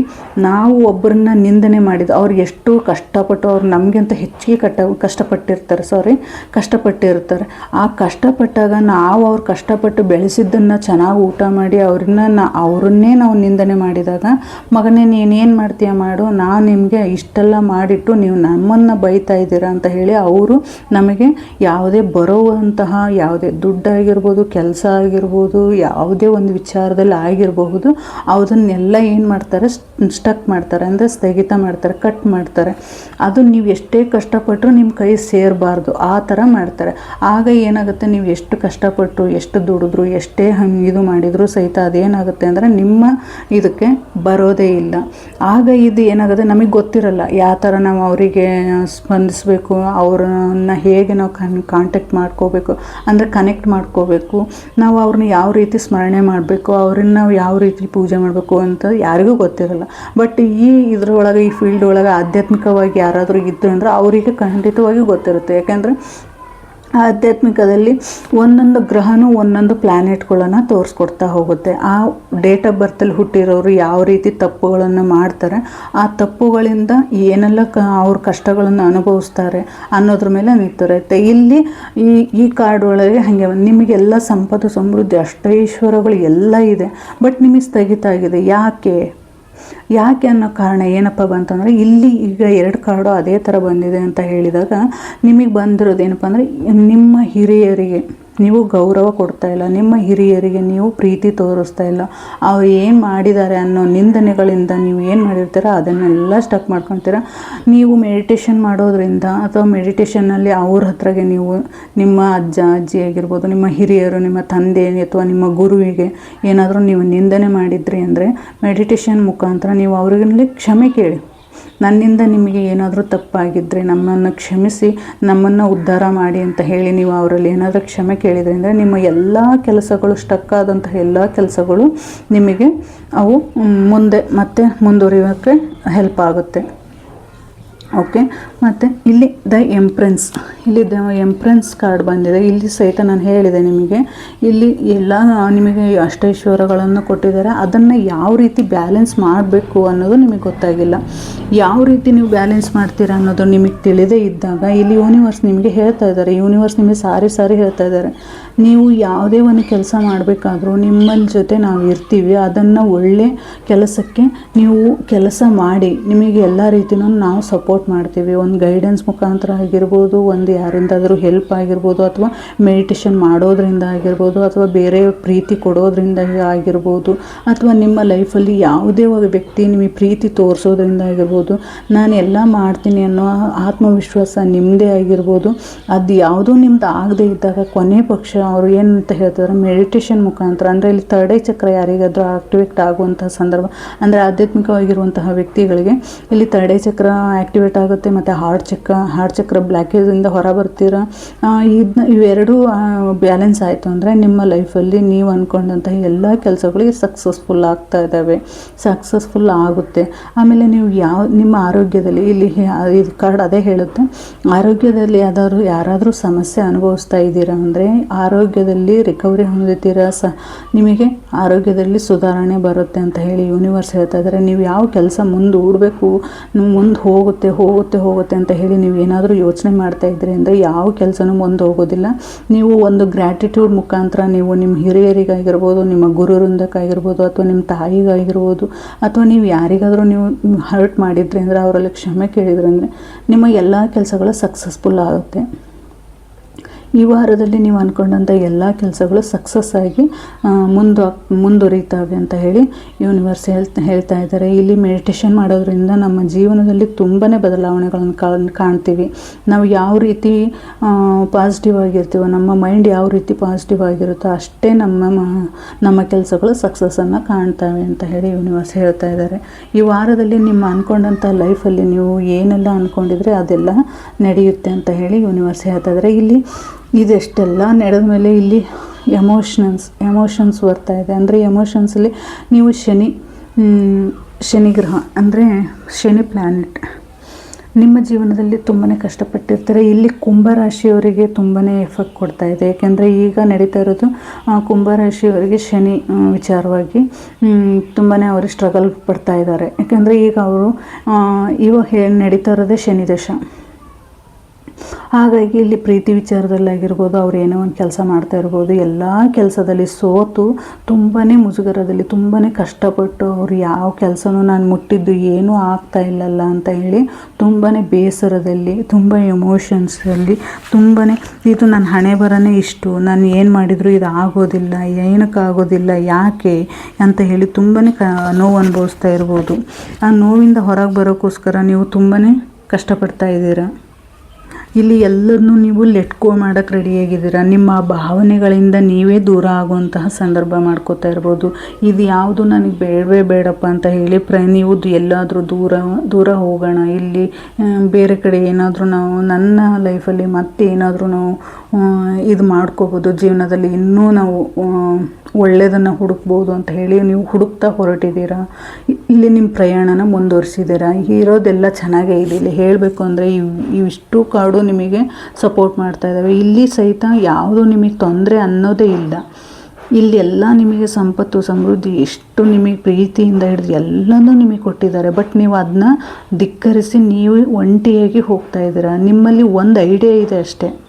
ನಾವು ಒಬ್ಬರನ್ನ ನಿಂದನೆ ಮಾಡಿದ್ದು, ಅವ್ರು ಎಷ್ಟು ಕಷ್ಟಪಟ್ಟು ಅವ್ರು ನಮಗಿಂತ ಹೆಚ್ಚಿಗೆ ಕಷ್ಟ ಕಷ್ಟಪಟ್ಟಿರ್ತಾರೆ ಸಾರಿ ಕಷ್ಟಪಟ್ಟಿರ್ತಾರೆ. ಆ ಕಷ್ಟಪಟ್ಟಾಗ ನಾವು ಅವ್ರು ಕಷ್ಟಪಟ್ಟು ಬೆಳೆಸಿದ್ದನ್ನು ಚೆನ್ನಾಗಿ ಊಟ ಮಾಡಿ ಅವ್ರನ್ನ ನಾ, ಅವ್ರನ್ನೇ ನಾವು ನಿಂದನೆ ಮಾಡಿದಾಗ, ಮಗನೇ ನೀನೇನು ಮಾಡ್ತೀಯ ಮಾಡು, ನಾನು ನಿಮಗೆ ಇಷ್ಟೆಲ್ಲ ಮಾಡಿಟ್ಟು ನೀವು ನಮ್ಮನ್ನು ಬೈತಾ ಇದ್ದೀರಾ ಅಂತ ಹೇಳಿ ಅವರು ನಮಗೆ ಯಾವುದೇ ಬರುವಂತಹ ಯಾವುದೇ ದುಡ್ಡಾಗಿರ್ಬೋದು, ಕೆಲಸ ಆಗಿರ್ಬೋದು, ಯಾವುದೇ ಒಂದು ವಿಚಾರದಲ್ಲಿ ಆಗಿರಬಹುದು ಅದನ್ನೆಲ್ಲ ಏನು ಮಾಡ್ತಾರೆ ಸ್ಟಕ್ ಮಾಡ್ತಾರೆ, ಅಂದರೆ ಸ್ಥಗಿತ ಮಾಡ್ತಾರೆ ಕಟ್ ಮಾಡ್ತಾರೆ. ಅದು ನೀವು ಎಷ್ಟೇ ಕಷ್ಟಪಟ್ಟರು ನಿಮ್ಮ ಕೈ ಸೇರಬಾರ್ದು, ಆ ಥರ ಮಾಡ್ತಾರೆ. ಆಗ ಏನಾಗುತ್ತೆ, ನೀವು ಎಷ್ಟು ಕಷ್ಟಪಟ್ಟು ಎಷ್ಟು ದುಡಿದ್ರು, ಎಷ್ಟೇ ಹಂಗೆ ಇದು ಮಾಡಿದ್ರು ಸಹಿತ ಅದೇನಾಗುತ್ತೆ ಅಂದರೆ ನಿಮ್ಮ ಇದಕ್ಕೆ ಬರೋದೇ ಇಲ್ಲ. ಆಗ ಇದು ಏನಾಗುತ್ತೆ, ನಮಗೆ ಗೊತ್ತಿರಲ್ಲ, ಯಾವ ಥರ ನಾವು ಅವರಿಗೆ ಸ್ಪಂದಿಸಬೇಕು, ಅವ್ರನ್ನ ಹೇಗೆ ನಾವು ಕನ್ ಕಾಂಟ್ಯಾಕ್ಟ್ ಮಾಡ್ಕೋಬೇಕು, ಅಂದರೆ ಕನೆಕ್ಟ್ ಮಾಡ್ಕೋಬೇಕು, ನಾವು ಅವ್ರನ್ನ ಯಾವ ರೀತಿ ಸ್ಮರಣೆ ಮಾಡಬೇಕು, ಅವ್ರನ್ನ ನಾವು ಯಾವ ರೀತಿ ಪೂಜೆ ಮಾಡಬೇಕು ಅಂತ ಯಾರಿಗೂ ಗೊತ್ತಿರಲ್ಲ. ಬಟ್ ಈ ಇದ್ರೊಳಗೆ, ಈ ಫೀಲ್ಡ್ ಒಳಗೆ ಆಧ್ಯಾತ್ಮಿಕವಾಗಿ ಯಾರಾದರೂ ಇದ್ದು ಅಂದರೆ ಅವರಿಗೆ ಖಂಡಿತವಾಗಿ ಗೊತ್ತಿರುತ್ತೆ. ಯಾಕೆಂದರೆ ಆಧ್ಯಾತ್ಮಿಕದಲ್ಲಿ ಒಂದೊಂದು ಗ್ರಹನೂ ಒಂದೊಂದು ಪ್ಲ್ಯಾನೆಟ್ಗಳನ್ನು ತೋರಿಸ್ಕೊಡ್ತಾ ಹೋಗುತ್ತೆ. ಆ ಡೇಟ್ ಆಫ್ ಬರ್ತಲ್ಲಿ ಹುಟ್ಟಿರೋರು ಯಾವ ರೀತಿ ತಪ್ಪುಗಳನ್ನು ಮಾಡ್ತಾರೆ, ಆ ತಪ್ಪುಗಳಿಂದ ಏನೆಲ್ಲ ಕ, ಅವ್ರ ಕಷ್ಟಗಳನ್ನು ಅನುಭವಿಸ್ತಾರೆ ಅನ್ನೋದ್ರ ಮೇಲೆ ನಿಂತಿರುತ್ತೆ. ಇಲ್ಲಿ ಈ ಈ ಕಾರ್ಡ್ ಒಳಗೆ ಹಾಗೆ ನಿಮಗೆಲ್ಲ ಸಂಪತ್ತು ಸಮೃದ್ಧಿ ಅಷ್ಟೈಶ್ವರಗಳು ಎಲ್ಲ ಇದೆ. ಬಟ್ ನಿಮಗೆ ಸ್ಥಗಿತ ಆಗಿದೆ. ಯಾಕೆ? ಯಾಕೆ ಅನ್ನೋ ಕಾರಣ ಏನಪ್ಪ ಬಂತಂದರೆ, ಇಲ್ಲಿ ಈಗ ಎರಡು ಕಾರ್ಡು ಅದೇ ಥರ ಬಂದಿದೆ ಅಂತ ಹೇಳಿದಾಗ ನಿಮಗೆ ಬಂದಿರೋದು ಏನಪ್ಪ ಅಂದರೆ, ನಿಮ್ಮ ಹಿರಿಯರಿಗೆ. ನೀವು ಗೌರವ ಕೊಡ್ತಾ ಇಲ್ಲ. ನಿಮ್ಮ ಹಿರಿಯರಿಗೆ ನೀವು ಪ್ರೀತಿ ತೋರಿಸ್ತಾ ಇಲ್ಲ. ಅವ್ರು ಏನು ಮಾಡಿದ್ದಾರೆ ಅನ್ನೋ ನಿಂದನೆಗಳಿಂದ ನೀವು ಏನು ಮಾಡಿರ್ತೀರ, ಅದನ್ನೆಲ್ಲ ಸ್ಟಕ್ ಮಾಡ್ಕೊತೀರ. ನೀವು ಮೆಡಿಟೇಷನ್ ಮಾಡೋದ್ರಿಂದ ಅಥವಾ ಮೆಡಿಟೇಷನ್ನಲ್ಲಿ ಅವ್ರ ಹತ್ರಗೆ ನೀವು ನಿಮ್ಮ ಅಜ್ಜ, ಅಜ್ಜಿ ಆಗಿರ್ಬೋದು, ನಿಮ್ಮ ಹಿರಿಯರು, ನಿಮ್ಮ ತಂದೆ ಅಥವಾ ನಿಮ್ಮ ಗುರುವಿಗೆ ಏನಾದರೂ ನೀವು ನಿಂದನೆ ಮಾಡಿದ್ರಿ ಅಂದರೆ ಮೆಡಿಟೇಷನ್ ಮುಖಾಂತರ ನೀವು ಅವ್ರಿಗೆ ಕ್ಷಮೆ ಕೇಳಿ. ನನ್ನಿಂದ ನಿಮಗೆ ಏನಾದರೂ ತಪ್ಪಾಗಿದ್ದರೆ ನಮ್ಮನ್ನು ಕ್ಷಮಿಸಿ, ನಮ್ಮನ್ನು ಉದ್ಧಾರ ಮಾಡಿ ಅಂತ ಹೇಳಿ ನೀವು ಅವರಲ್ಲಿ ಏನಾದರೂ ಕ್ಷಮೆ ಕೇಳಿದರೆ ಅಂದರೆ ನಿಮ್ಮ ಎಲ್ಲ ಕೆಲಸಗಳು ಸ್ಟಕ್ ಆದಂತಹ ಎಲ್ಲ ಕೆಲಸಗಳು ನಿಮಗೆ ಅವು ಮುಂದೆ ಮತ್ತೆ ಮುಂದುವರಿಯೋಕ್ಕೆ ಹೆಲ್ಪ್ ಆಗುತ್ತೆ. ಓಕೆ ಮತ್ತು ಇಲ್ಲಿ ದ ಎಂಪ್ರೆನ್ಸ್ ಇಲ್ಲಿ ದ ಎಂಪ್ರೆನ್ಸ್ ಕಾರ್ಡ್ ಬಂದಿದೆ. ಇಲ್ಲಿ ಸಹಿತ ನಾನು ಹೇಳಿದೆ ನಿಮಗೆ. ಇಲ್ಲಿ ಎಲ್ಲ ನಿಮಗೆ ಅಷ್ಟೈಶ್ವರಗಳನ್ನು ಕೊಟ್ಟಿದ್ದಾರೆ. ಅದನ್ನು ಯಾವ ರೀತಿ ಬ್ಯಾಲೆನ್ಸ್ ಮಾಡಬೇಕು ಅನ್ನೋದು ನಿಮಗೆ ಗೊತ್ತಾಗಿಲ್ಲ. ಯಾವ ರೀತಿ ನೀವು ಬ್ಯಾಲೆನ್ಸ್ ಮಾಡ್ತೀರಾ ಅನ್ನೋದು ನಿಮಗೆ ತಿಳಿದೇ ಇದ್ದಾಗ ಇಲ್ಲಿ ಯೂನಿವರ್ಸ್ ನಿಮಗೆ ಹೇಳ್ತಾ ಇದ್ದಾರೆ. ಯೂನಿವರ್ಸ್ ನಿಮಗೆ ಸಾರಿ ಸಾರಿ ಹೇಳ್ತಾ ಇದ್ದಾರೆ. ನೀವು ಯಾವುದೇ ಒಂದು ಕೆಲಸ ಮಾಡಬೇಕಾದ್ರೂ ನಿಮ್ಮಲ್ಲಿ ಜೊತೆ ನಾವು ಇರ್ತೀವಿ. ಅದನ್ನು ಒಳ್ಳೆ ಕೆಲಸಕ್ಕೆ ನೀವು ಕೆಲಸ ಮಾಡಿ, ನಿಮಗೆ ಎಲ್ಲ ರೀತಿಯೂ ನಾವು ಸಪೋರ್ಟ್ ಮಾಡ್ತೀವಿ. ಒಂದು ಗೈಡೆನ್ಸ್ ಮುಖಾಂತರ ಆಗಿರ್ಬೋದು, ಒಂದು ಯಾರಿಂದಾದರೂ ಹೆಲ್ಪ್ ಆಗಿರ್ಬೋದು, ಅಥವಾ ಮೆಡಿಟೇಷನ್ ಮಾಡೋದ್ರಿಂದ ಆಗಿರ್ಬೋದು, ಅಥವಾ ಬೇರೆ ಪ್ರೀತಿ ಕೊಡೋದ್ರಿಂದ ಆಗಿರ್ಬೋದು, ಅಥವಾ ನಿಮ್ಮ ಲೈಫಲ್ಲಿ ಯಾವುದೇ ಒಂದು ವ್ಯಕ್ತಿ ನಿಮಗೆ ಪ್ರೀತಿ ತೋರಿಸೋದ್ರಿಂದ ಆಗಿರ್ಬೋದು, ನಾನು ಎಲ್ಲ ಮಾಡ್ತೀನಿ ಅನ್ನೋ ಆತ್ಮವಿಶ್ವಾಸ ನಿಮ್ಮದೇ ಆಗಿರ್ಬೋದು. ಅದು ಯಾವುದೂ ನಿಮ್ದು ಆಗದೇ ಇದ್ದಾಗ ಕೊನೆ ಪಕ್ಷ ಅವರು ಏನಂತ ಹೇಳ್ತಾರೆ ಮೆಡಿಟೇಷನ್ ಮುಖಾಂತರ. ಅಂದರೆ ಇಲ್ಲಿ ತಡೆ ಚಕ್ರ ಯಾರಿಗಾದರೂ ಆಕ್ಟಿವೇಟ್ ಆಗುವಂತಹ ಸಂದರ್ಭ, ಅಂದರೆ ಆಧ್ಯಾತ್ಮಿಕವಾಗಿರುವಂತಹ ವ್ಯಕ್ತಿಗಳಿಗೆ ಇಲ್ಲಿ ತಡೆ ಚಕ್ರ ಆಕ್ಟಿವೇಟ್ ಆಗುತ್ತೆ, ಮತ್ತು ಹಾರ್ಟ್ ಚಕ್ರ ಹಾರ್ಟ್ ಚಕ್ರ ಬ್ಲ್ಯಾಕೇಜಿಂದ ಹೊರ ಬರ್ತೀರಾ? ಇದನ್ನ ಇವೆರಡೂ ಬ್ಯಾಲೆನ್ಸ್ ಆಯಿತು ಅಂದರೆ ನಿಮ್ಮ ಲೈಫಲ್ಲಿ ನೀವು ಅಂದ್ಕೊಂಡಂತಹ ಎಲ್ಲ ಕೆಲಸಗಳಿಗೆ ಸಕ್ಸಸ್ಫುಲ್ ಆಗ್ತಾ ಇದ್ದಾವೆ. ಸಕ್ಸಸ್ಫುಲ್ ಆಗುತ್ತೆ. ಆಮೇಲೆ ನೀವು ಯಾವ, ನಿಮ್ಮ ಆರೋಗ್ಯದಲ್ಲಿ ಇಲ್ಲಿ ಇದು ಕಾರ್ಡ್ ಅದೇ ಹೇಳುತ್ತೆ. ಆರೋಗ್ಯದಲ್ಲಿ ಯಾವ್ದಾದ್ರು, ಯಾರಾದರೂ ಸಮಸ್ಯೆ ಅನುಭವಿಸ್ತಾ ಇದ್ದೀರಾ ಅಂದರೆ ಆರೋಗ್ಯದಲ್ಲಿ ರಿಕವರಿ ಹೊಂದುತ್ತೀರಾ ಸ? ನಿಮಗೆ ಆರೋಗ್ಯದಲ್ಲಿ ಸುಧಾರಣೆ ಬರುತ್ತೆ ಅಂತ ಹೇಳಿ ಯೂನಿವರ್ಸ್ ಹೇಳ್ತಾ ಇದ್ದಾರೆ. ನೀವು ಯಾವ ಕೆಲಸ ಮುಂದೆ ನೀವು ಮುಂದೆ ಹೋಗುತ್ತೆ ಹೋಗುತ್ತೆ ಹೋಗುತ್ತೆ ಅಂತ ಹೇಳಿ ನೀವು ಏನಾದರೂ ಯೋಚನೆ ಮಾಡ್ತಾ ಇದ್ರಿ ಅಂದರೆ ಯಾವ ಕೆಲಸನೂ ಮುಂದೆ ಹೋಗೋದಿಲ್ಲ. ನೀವು ಒಂದು ಗ್ರ್ಯಾಟಿಟ್ಯೂಡ್ ಮುಖಾಂತರ ನೀವು ನಿಮ್ಮ ಹಿರಿಯರಿಗಾಗಿರ್ಬೋದು, ನಿಮ್ಮ ಗುರು ವೃಂದಕ್ಕಾಗಿರ್ಬೋದು ಅಥವಾ ನಿಮ್ಮ ತಾಯಿಗಾಗಿರ್ಬೋದು, ಅಥವಾ ನೀವು ಯಾರಿಗಾದರೂ ನೀವು ಹರ್ಟ್ ಮಾಡಿದ್ರಿ ಅಂದರೆ, ಅವರಲ್ಲಿ ಕ್ಷಮೆ ಕೇಳಿದ್ರಿ ಅಂದರೆ, ನಿಮ್ಮ ಎಲ್ಲ ಕೆಲಸಗಳು ಸಕ್ಸಸ್ಫುಲ್ ಆಗುತ್ತೆ. ಈ ವಾರದಲ್ಲಿ ನೀವು ಅಂದ್ಕೊಂಡಂಥ ಎಲ್ಲ ಕೆಲಸಗಳು ಸಕ್ಸಸ್ ಆಗಿ ಮುಂದೆ ಮುಂದು ಮುಂದುವರಿತಾವೆ ಅಂತ ಹೇಳಿ ಯೂನಿವರ್ಸ್ ಹೇಳ್ತಾ ಹೇಳ್ತಾ ಇದ್ದಾರೆ. ಇಲ್ಲಿ ಮೆಡಿಟೇಷನ್ ಮಾಡೋದ್ರಿಂದ ನಮ್ಮ ಜೀವನದಲ್ಲಿ ತುಂಬಾ ಬದಲಾವಣೆಗಳನ್ನು ಕಾಣ್- ಕಾಣ್ತೀವಿ. ನಾವು ಯಾವ ರೀತಿ ಪಾಸಿಟಿವ್ ಆಗಿರ್ತೀವೋ, ನಮ್ಮ ಮೈಂಡ್ ಯಾವ ರೀತಿ ಪಾಸಿಟಿವ್ ಆಗಿರುತ್ತೋ ಅಷ್ಟೇ ನಮ್ಮ ನಮ್ಮ ಕೆಲಸಗಳು ಸಕ್ಸಸ್ಸನ್ನು ಕಾಣ್ತವೆ ಅಂತ ಹೇಳಿ ಯೂನಿವರ್ಸ್ ಹೇಳ್ತಾ ಇದ್ದಾರೆ. ಈ ವಾರದಲ್ಲಿ ನಿಮ್ಮ ಅಂದ್ಕೊಂಡಂಥ ಲೈಫಲ್ಲಿ ನೀವು ಏನೆಲ್ಲ ಅಂದ್ಕೊಂಡಿದ್ರೆ ಅದೆಲ್ಲ ನಡೆಯುತ್ತೆ ಅಂತ ಹೇಳಿ ಯೂನಿವರ್ಸ್ ಹೇಳ್ತಾ ಇದ್ದಾರೆ. ಇಲ್ಲಿ ಇದೆಷ್ಟೆಲ್ಲ ನಡೆದ ಮೇಲೆ ಇಲ್ಲಿ ಎಮೋಷನ್ಸ್ ಎಮೋಷನ್ಸ್ ಬರ್ತಾ ಇದೆ. ಅಂದರೆ ಎಮೋಷನ್ಸಲ್ಲಿ ನೀವು ಶನಿ ಶನಿ ಗ್ರಹ, ಅಂದರೆ ಶನಿ ಪ್ಲ್ಯಾನೆಟ್ ನಿಮ್ಮ ಜೀವನದಲ್ಲಿ ತುಂಬಾ ಕಷ್ಟಪಟ್ಟಿರ್ತಾರೆ. ಇಲ್ಲಿ ಕುಂಭರಾಶಿಯವರಿಗೆ ತುಂಬಾ ಎಫೆಕ್ಟ್ ಕೊಡ್ತಾ ಇದೆ. ಯಾಕೆಂದರೆ ಈಗ ನಡೀತಾ ಇರೋದು ಕುಂಭರಾಶಿಯವರಿಗೆ ಶನಿ ವಿಚಾರವಾಗಿ ತುಂಬಾ ಅವರು ಸ್ಟ್ರಗಲ್ ಪಡ್ತಾ ಇದ್ದಾರೆ. ಯಾಕೆಂದರೆ ಈಗ ಅವರು ಇವಾಗ ನಡೀತಾ ಇರೋದೇ ಶನಿ ದಶ ಹಾಗಾಗಿ ಇಲ್ಲಿ ಪ್ರೀತಿ ವಿಚಾರದಲ್ಲಾಗಿರ್ಬೋದು, ಅವ್ರು ಏನೋ ಒಂದು ಕೆಲಸ ಮಾಡ್ತಾ ಇರ್ಬೋದು, ಎಲ್ಲ ಕೆಲಸದಲ್ಲಿ ಸೋತು ತುಂಬಾ ಮುಜುಗರದಲ್ಲಿ ತುಂಬಾ ಕಷ್ಟಪಟ್ಟು ಅವ್ರು ಯಾವ ಕೆಲಸನೂ ನಾನು ಮುಟ್ಟಿದ್ದು ಏನೂ ಆಗ್ತಾ ಇಲ್ಲಲ್ಲ ಅಂತ ಹೇಳಿ ತುಂಬಾ ಬೇಸರದಲ್ಲಿ, ತುಂಬ ಎಮೋಷನ್ಸಲ್ಲಿ ತುಂಬಾ ಇದು ನನ್ನ ಹಣೆ ಬರನೇ ಇಷ್ಟು, ನಾನು ಏನು ಮಾಡಿದರೂ ಇದು ಆಗೋದಿಲ್ಲ ಏನಕ್ಕಾಗೋದಿಲ್ಲ ಯಾಕೆ ಅಂತ ಹೇಳಿ ತುಂಬಾ ಕ ನೋವು ಅನುಭವಿಸ್ತಾ ಇರ್ಬೋದು. ಆ ನೋವಿಂದ ಹೊರಗೆ ಬರೋಕ್ಕೋಸ್ಕರ ನೀವು ತುಂಬಾ ಕಷ್ಟಪಡ್ತಾ ಇದ್ದೀರಾ? ಇಲ್ಲಿ ಎಲ್ಲರನ್ನೂ ನೀವು ಲೆಟ್ಕೋ ಮಾಡೋಕ್ಕೆ ರೆಡಿಯಾಗಿದ್ದೀರಾ ನಿಮ್ಮ ಭಾವನೆಗಳಿಂದ ನೀವೇ ದೂರ ಆಗುವಂತಹ ಸಂದರ್ಭ ಮಾಡ್ಕೋತಾ ಇರ್ಬೋದು. ಇದು ಯಾವುದು ನನಗೆ ಬೇಡವೇ ಬೇಡಪ್ಪ ಅಂತ ಹೇಳಿ ಪ್ರ, ನೀವು ಎಲ್ಲಾದರೂ ದೂರ ದೂರ ಹೋಗೋಣ. ಇಲ್ಲಿ ಬೇರೆ ಕಡೆ ಏನಾದರೂ ನಾವು, ನನ್ನ ಲೈಫಲ್ಲಿ ಮತ್ತೆ ಏನಾದರೂ ನಾವು ಇದು ಮಾಡ್ಕೋಬೋದು. ಜೀವನದಲ್ಲಿ ಇನ್ನೂ ನಾವು ಒಳ್ಳೆಯದನ್ನು ಹುಡುಕ್ಬೋದು ಅಂತ ಹೇಳಿ ನೀವು ಹುಡುಕ್ತಾ ಹೊರಟಿದ್ದೀರಾ? ಇಲ್ಲಿ ನಿಮ್ಮ ಪ್ರಯಾಣನ ಮುಂದುವರಿಸಿದ್ದೀರಾ? ಇರೋದೆಲ್ಲ ಚೆನ್ನಾಗೇ ಇದೆ. ಇಲ್ಲಿ ಹೇಳಬೇಕು ಅಂದರೆ ಇವು, ಇವಿಷ್ಟು ಕಾರ್ಡು ನಿಮಗೆ ಸಪೋರ್ಟ್ ಮಾಡ್ತಾ ಇದ್ದಾವೆ ಇಲ್ಲಿ ಸಹಿತ ಯಾವುದು ನಿಮಗೆ ತೊಂದರೆ ಅನ್ನೋದೇ ಇಲ್ಲ. ಇಲ್ಲಿ ಎಲ್ಲ ನಿಮಗೆ ಸಂಪತ್ತು, ಸಮೃದ್ಧಿ ಎಷ್ಟು ನಿಮಗೆ ಪ್ರೀತಿಯಿಂದ ಹಿಡಿದು ಎಲ್ಲನೂ ನಿಮಗೆ ಕೊಟ್ಟಿದ್ದಾರೆ. ಬಟ್ ನೀವು ಅದನ್ನ ಧಿಕ್ಕರಿಸಿ ನೀವು ಒಂಟಿಯಾಗಿ ಹೋಗ್ತಾ ಇದ್ದೀರಾ. ನಿಮ್ಮಲ್ಲಿ ಒಂದು ಐಡಿಯಾ ಇದೆ ಅಷ್ಟೇ.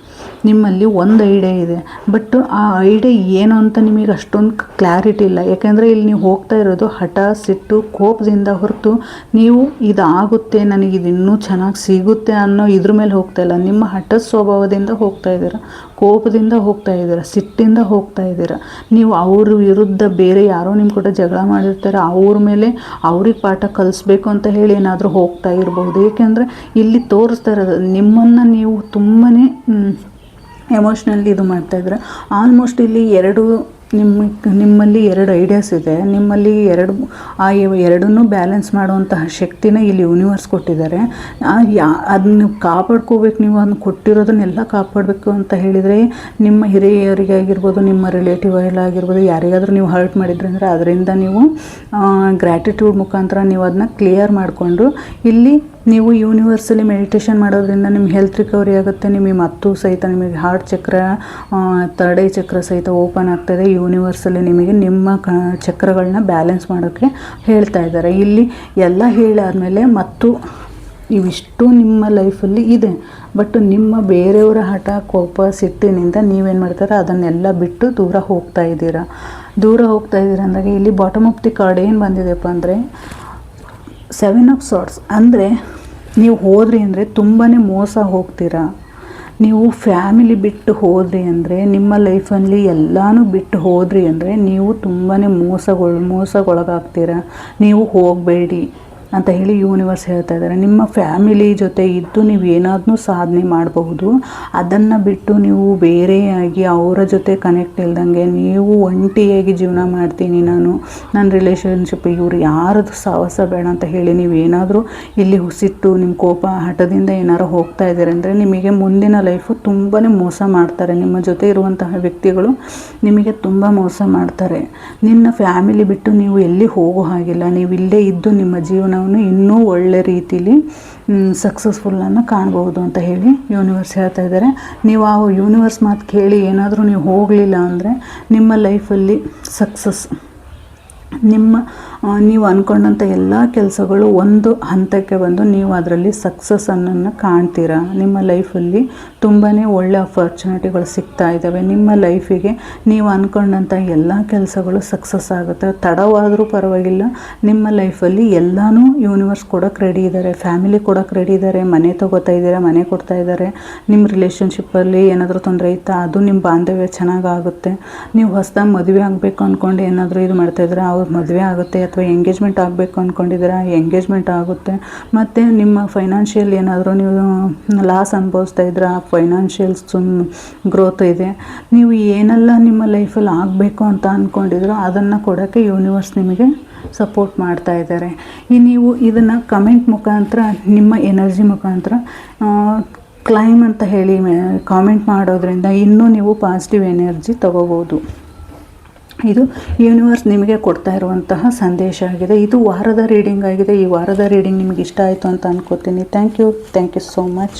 ನಿಮ್ಮಲ್ಲಿ ಒಂದು ಐಡಿಯಾ ಇದೆ. ಬಟ್ ಆ ಐಡಿಯಾ ಏನು ಅಂತ ನಿಮಗೆ ಅಷ್ಟೊಂದು ಕ್ಲಾರಿಟಿ ಇಲ್ಲ. ಯಾಕೆಂದರೆ ಇಲ್ಲಿ ನೀವು ಹೋಗ್ತಾ ಇರೋದು ಹಠ ಸಿಟ್ಟು ಕೋಪದಿಂದ ಹೊರತು ನೀವು ಇದಾಗುತ್ತೆ, ನನಗೆ ಇದು ಇನ್ನೂ ಚೆನ್ನಾಗಿ ಸಿಗುತ್ತೆ ಅನ್ನೋ ಇದ್ರ ಮೇಲೆ ಹೋಗ್ತಾ ಇಲ್ಲ. ನಿಮ್ಮ ಹಠ ಸ್ವಭಾವದಿಂದ ಹೋಗ್ತಾ ಇದ್ದೀರಾ? ಕೋಪದಿಂದ ಹೋಗ್ತಾ ಇದ್ದೀರಾ? ಸಿಟ್ಟಿಂದ ಹೋಗ್ತಾ ಇದ್ದೀರಾ? ನೀವು ಅವ್ರ ವಿರುದ್ಧ ಬೇರೆ ಯಾರೋ ನಿಮ್ಮ ಕೂಡ ಜಗಳ ಮಾಡಿರ್ತಾರೆ, ಅವ್ರ ಮೇಲೆ ಅವ್ರಿಗೆ ಪಾಠ ಕಲಿಸ್ಬೇಕು ಅಂತ ಹೇಳಿ ಏನಾದರೂ ಹೋಗ್ತಾ ಇರ್ಬೋದು. ಏಕೆಂದರೆ ಇಲ್ಲಿ ತೋರಿಸ್ತಾ ಇರೋದು ನಿಮ್ಮನ್ನು ನೀವು ತುಂಬಾ ಎಮೋಷ್ನಲಿ ಇದು ಮಾಡ್ತಾಯಿದ್ರೆ ಆಲ್ಮೋಸ್ಟ್ ಇಲ್ಲಿ ಎರಡು ನಿಮ್ಮ ನಿಮ್ಮಲ್ಲಿ ಎರಡು ಐಡಿಯಾಸ್ ಇದೆ. ನಿಮ್ಮಲ್ಲಿ ಎರಡು, ಆ ಎರಡನ್ನು ಬ್ಯಾಲೆನ್ಸ್ ಮಾಡುವಂತಹ ಶಕ್ತಿನ ಇಲ್ಲಿ ಯೂನಿವರ್ಸ್ ಕೊಟ್ಟಿದ್ದಾರೆ. ಯಾ ಅದನ್ನ ಕಾಪಾಡ್ಕೋಬೇಕು, ನೀವು ಅದನ್ನ ಕೊಟ್ಟಿರೋದನ್ನೆಲ್ಲ ಕಾಪಾಡಬೇಕು ಅಂತ ಹೇಳಿದರೆ, ನಿಮ್ಮ ಹಿರಿಯರಿಗೆ ಆಗಿರ್ಬೋದು ನಿಮ್ಮ ರಿಲೇಟಿವ್ ಎಲ್ಲ ಆಗಿರ್ಬೋದು ಯಾರಿಗಾದರೂ ನೀವು ಹರ್ಟ್ ಮಾಡಿದ್ರಿ ಅಂದರೆ, ಅದರಿಂದ ನೀವು ಗ್ರ್ಯಾಟಿಟ್ಯೂಡ್ ಮುಖಾಂತರ ನೀವು ಅದನ್ನ ಕ್ಲಿಯರ್ ಮಾಡಿಕೊಂಡು ಇಲ್ಲಿ ನೀವು ಯೂನಿವರ್ಸಲಿ ಮೆಡಿಟೇಷನ್ ಮಾಡೋದ್ರಿಂದ ನಿಮ್ಮ ಹೆಲ್ತ್ ರಿಕವರಿ ಆಗುತ್ತೆ, ನಿಮಗೆ ಮತ್ತು ಸಹಿತ ನಿಮಗೆ ಹಾರ್ಟ್ ಚಕ್ರ ತರ್ಡ್ ಐ ಚಕ್ರ ಸಹಿತ ಓಪನ್ ಆಗ್ತದೆ. ಯೂನಿವರ್ಸಲ್ಲಿ ನಿಮಗೆ ನಿಮ್ಮ ಕ ಚಕ್ರಗಳನ್ನ ಬ್ಯಾಲೆನ್ಸ್ ಮಾಡೋಕ್ಕೆ ಹೇಳ್ತಾ ಇದ್ದಾರೆ. ಇಲ್ಲಿ ಎಲ್ಲ ಹೇಳಾದಮೇಲೆ ಮತ್ತು ಇವಿಷ್ಟು ನಿಮ್ಮ ಲೈಫಲ್ಲಿ ಇದೆ. ಬಟ್ ನಿಮ್ಮ ಬೇರೆಯವರ ಹಠ, ಕೋಪ, ಸಿಟ್ಟಿನಿಂದ ನೀವೇನು ಮಾಡ್ತಾರೆ? ಅದನ್ನೆಲ್ಲ ಬಿಟ್ಟು ದೂರ ಹೋಗ್ತಾ ಇದ್ದೀರಾ. ದೂರ ಹೋಗ್ತಾ ಇದ್ದೀರಾ ಅಂದಾಗ ಇಲ್ಲಿ ಬಾಟಮ್ ಆಫ್ ದಿ ಕಾರ್ಡ್ ಏನು ಬಂದಿದೆಪ್ಪ ಅಂದರೆ ಸೆವೆನ್ ಆಫ್ ಸಾರ್ಟ್ಸ್ ಅಂದರೆ ನೀವು ಹೋದ್ರಿ ಅಂದರೆ ತುಂಬಾ ಮೋಸ ಹೋಗ್ತೀರಾ? ನೀವು ಫ್ಯಾಮಿಲಿ ಬಿಟ್ಟು ಹೋದ್ರಿ ಅಂದರೆ, ನಿಮ್ಮ ಲೈಫಲ್ಲಿ ಎಲ್ಲನೂ ಬಿಟ್ಟು ಹೋದ್ರಿ ಅಂದರೆ, ನೀವು ತುಂಬಾ ಮೋಸಗೊಳ್, ಮೋಸಗೊಳಗಾಗ್ತೀರಾ? ನೀವು ಹೋಗಬೇಡಿ. ಅಂತ ಹೇಳಿ ಯೂನಿವರ್ಸ್ ಹೇಳ್ತಾ ಇದ್ದಾರೆ. ನಿಮ್ಮ ಫ್ಯಾಮಿಲಿ ಜೊತೆ ಇದ್ದು ನೀವು ಏನಾದರೂ ಸಾಧನೆ ಮಾಡಬಹುದು. ಅದನ್ನು ಬಿಟ್ಟು ನೀವು ಬೇರೆಯಾಗಿ ಅವರ ಜೊತೆ ಕನೆಕ್ಟ್ ಇಲ್ದಂಗೆ ನೀವು ಒಂಟಿಯಾಗಿ ಜೀವನ ಮಾಡ್ತೀನಿ ನಾನು. ನನ್ನ ರಿಲೇಷನ್ಶಿಪ್ ಇವರು ಯಾರದು ಸಾಹಸ ಬೇಡ ಅಂತ ಹೇಳಿ ನೀವು ಏನಾದರೂ ಇಲ್ಲಿ ಹುಸಿಟ್ಟು ನಿಮ್ಮ ಕೋಪ, ಹಠದಿಂದ ಏನಾರು ಹೋಗ್ತಾ ಇದ್ದಾರೆ ಅಂದರೆ ನಿಮಗೆ ಮುಂದಿನ ಲೈಫು ತುಂಬಾ ಮೋಸ ಮಾಡ್ತಾರೆ. ನಿಮ್ಮ ಜೊತೆ ಇರುವಂತಹ ವ್ಯಕ್ತಿಗಳು ನಿಮಗೆ ತುಂಬ ಮೋಸ ಮಾಡ್ತಾರೆ. ನಿನ್ನ ಫ್ಯಾಮಿಲಿ ಬಿಟ್ಟು ನೀವು ಎಲ್ಲಿ ಹೋಗೋ ಹಾಗಿಲ್ಲ. ನೀವು ಇಲ್ಲೇ ಇದ್ದು ನಿಮ್ಮ ಜೀವನವನ್ನು ಇನ್ನೂ ಒಳ್ಳೆ ರೀತಿಲಿ ಸಕ್ಸಸ್ಫುಲ್ಲನ್ನು ಕಾಣ್ಬೋದು ಅಂತ ಹೇಳಿ ಯೂನಿವರ್ಸ್ ಹೇಳ್ತಾ ಇದ್ದಾರೆ. ನೀವು ಆ ಯೂನಿವರ್ಸ್ ಮಾತು ಕೇಳಿ ಏನಾದರೂ ನೀವು ಹೋಗಲಿಲ್ಲ ಅಂದರೆ ನಿಮ್ಮ ಲೈಫಲ್ಲಿ ಸಕ್ಸಸ್ ನಿಮ್ಮ ನೀವು ಅಂದ್ಕೊಂಡಂಥ ಎಲ್ಲ ಕೆಲಸಗಳು ಒಂದು ಹಂತಕ್ಕೆ ಬಂದು ನೀವು ಅದರಲ್ಲಿ ಸಕ್ಸಸ್ಸನ್ನು ಕಾಣ್ತೀರಾ. ನಿಮ್ಮ ಲೈಫಲ್ಲಿ ತುಂಬಾ ಒಳ್ಳೆ ಅಪರ್ಚುನಿಟಿಗಳು ಸಿಗ್ತಾ ಇದ್ದಾವೆ ನಿಮ್ಮ ಲೈಫಿಗೆ ನೀವು ಅಂದ್ಕೊಂಡಂಥ ಎಲ್ಲ ಕೆಲಸಗಳು ಸಕ್ಸಸ್ ಆಗುತ್ತೆ. ತಡವಾದರೂ ಪರವಾಗಿಲ್ಲ. ನಿಮ್ಮ ಲೈಫಲ್ಲಿ ಎಲ್ಲನೂ ಯೂನಿವರ್ಸ್ ಕೊಡೋಕೆ ರೆಡಿ ಇದ್ದಾರೆ ಫ್ಯಾಮಿಲಿ ಕೊಡೋಕೆ ರೆಡಿ ಇದ್ದಾರೆ ಮನೆ ತೊಗೋತಾ ಇದ್ದೀರಾ ಮನೆ ಕೊಡ್ತಾ ಇದ್ದಾರೆ ನಿಮ್ಮ ರಿಲೇಷನ್ಶಿಪ್ಪಲ್ಲಿ ಏನಾದರೂ ತೊಂದರೆ ಇತ್ತಾ, ಅದು ನಿಮ್ಮ ಬಾಂಧವ್ಯ ಚೆನ್ನಾಗಾಗುತ್ತೆ ನೀವು ಹೊಸದಾಗಿ ಮದುವೆ ಆಗಬೇಕು ಅಂದ್ಕೊಂಡು ಏನಾದರೂ ಇದು ಮಾಡ್ತಾಯಿದ್ರೆ ಅವ್ರ ಮದುವೆ ಆಗುತ್ತೆ. ಅಥವಾ ಎಂಗೇಜ್ಮೆಂಟ್ ಆಗಬೇಕು ಅಂದ್ಕೊಂಡಿದ್ದೀರಾ ಎಂಗೇಜ್ಮೆಂಟ್ ಆಗುತ್ತೆ. ಮತ್ತು ನಿಮ್ಮ ಫೈನಾನ್ಷಿಯಲ್ ಏನಾದರೂ ನೀವು ಲಾಸ್ ಅನುಭವಿಸ್ತಾ ಇದ್ದೀರಾ? ಫೈನಾನ್ಷಿಯಲ್ ಸುಮ್ ಗ್ರೋತ್ ಇದೆ. ನೀವು ಏನೆಲ್ಲ ನಿಮ್ಮ ಲೈಫಲ್ಲಿ ಆಗಬೇಕು ಅಂತ ಅಂದ್ಕೊಂಡಿದ್ರೋ ಅದನ್ನು ಕೊಡೋಕ್ಕೆ ಯೂನಿವರ್ಸ್ ನಿಮಗೆ ಸಪೋರ್ಟ್ ಮಾಡ್ತಾ ಇದ್ದಾರೆ. ಈ ನೀವು ಇದನ್ನು ಕಮೆಂಟ್ ಮುಖಾಂತರ, ನಿಮ್ಮ ಎನರ್ಜಿ ಮುಖಾಂತರ ಕ್ಲೈಮ್ ಅಂತ ಹೇಳಿ ಕಾಮೆಂಟ್ ಮಾಡೋದ್ರಿಂದ ಇನ್ನೂ ನೀವು ಪಾಸಿಟಿವ್ ಎನರ್ಜಿ ತಗೋಬೋದು. ಇದು ಯೂನಿವರ್ಸ್ ನಿಮಗೆ ಕೊಡ್ತಾ ಇರುವಂತಹ ಸಂದೇಶ ಆಗಿದೆ. ಇದು ವಾರದ ರೀಡಿಂಗ್ ಆಗಿದೆ. ಈ ವಾರದ ರೀಡಿಂಗ್ ನಿಮಗೆ ಇಷ್ಟ ಆಯಿತು ಅಂತ ಅನ್ಕೋತೀನಿ. Thank you thank you so much